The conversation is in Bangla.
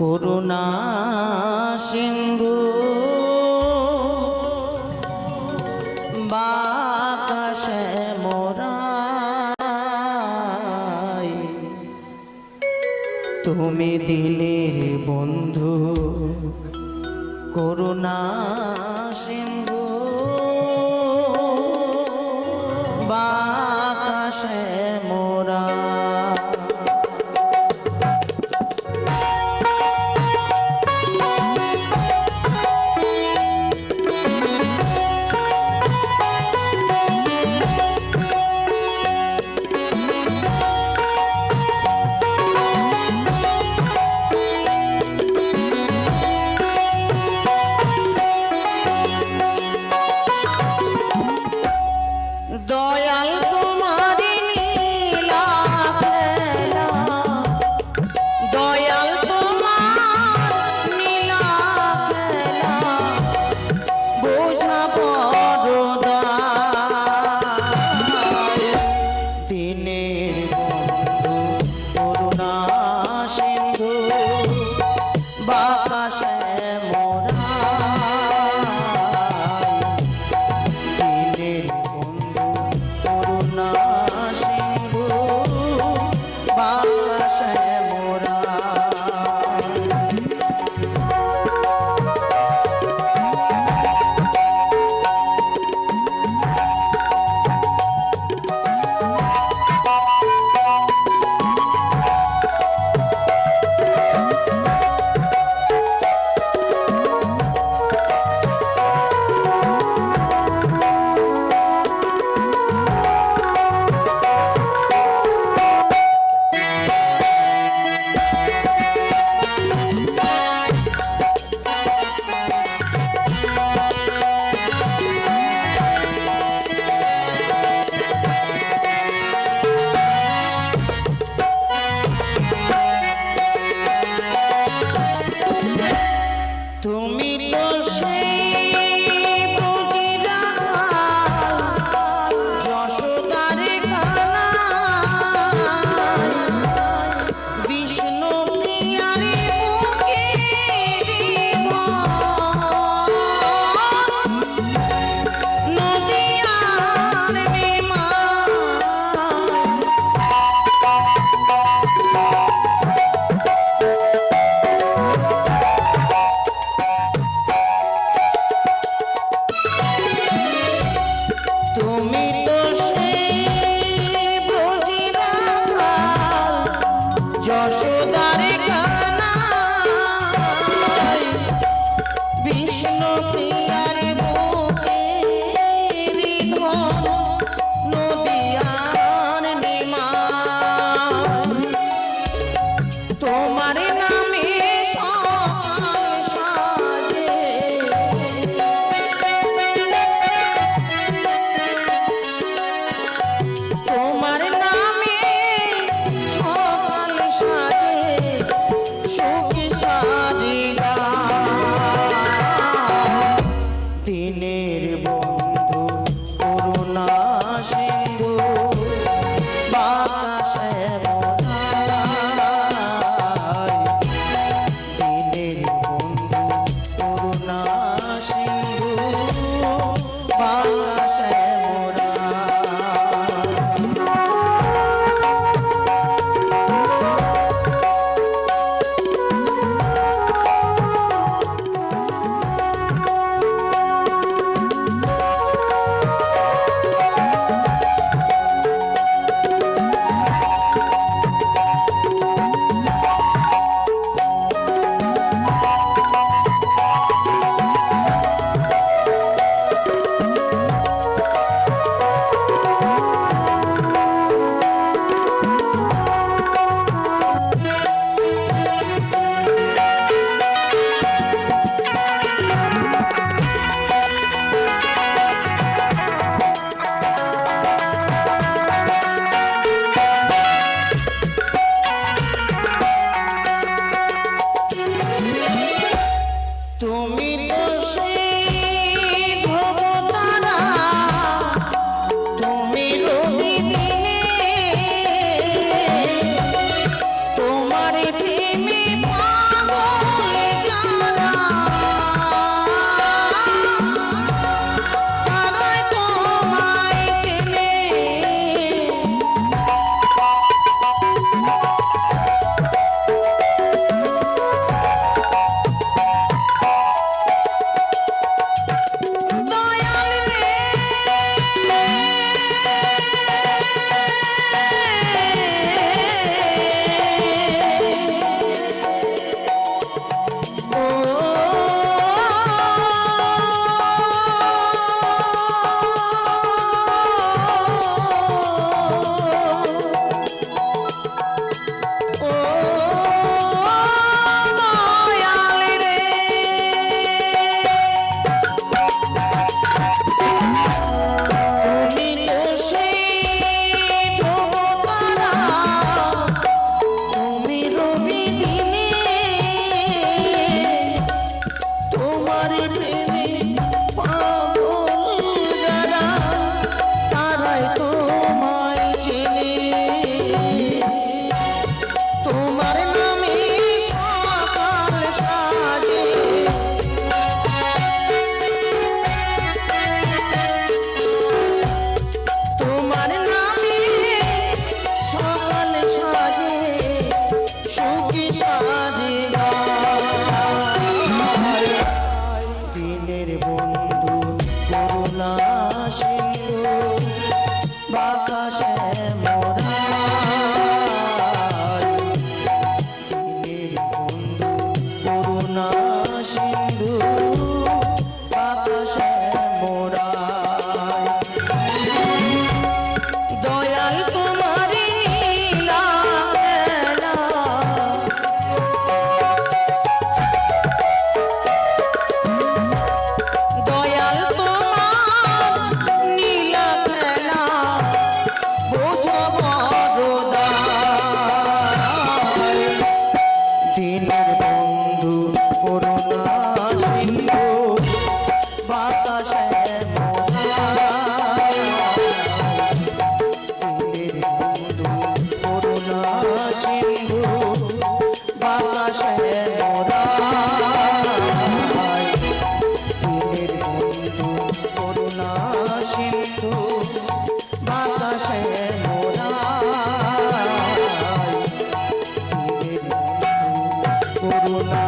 করুণা সিন্ধু। বাকাশে মোরাই। তুমি দিলের বন্ধু করুণা সিন্ধু। বা বাতাসে তুমি তো সেই বিনা দিনের করুণা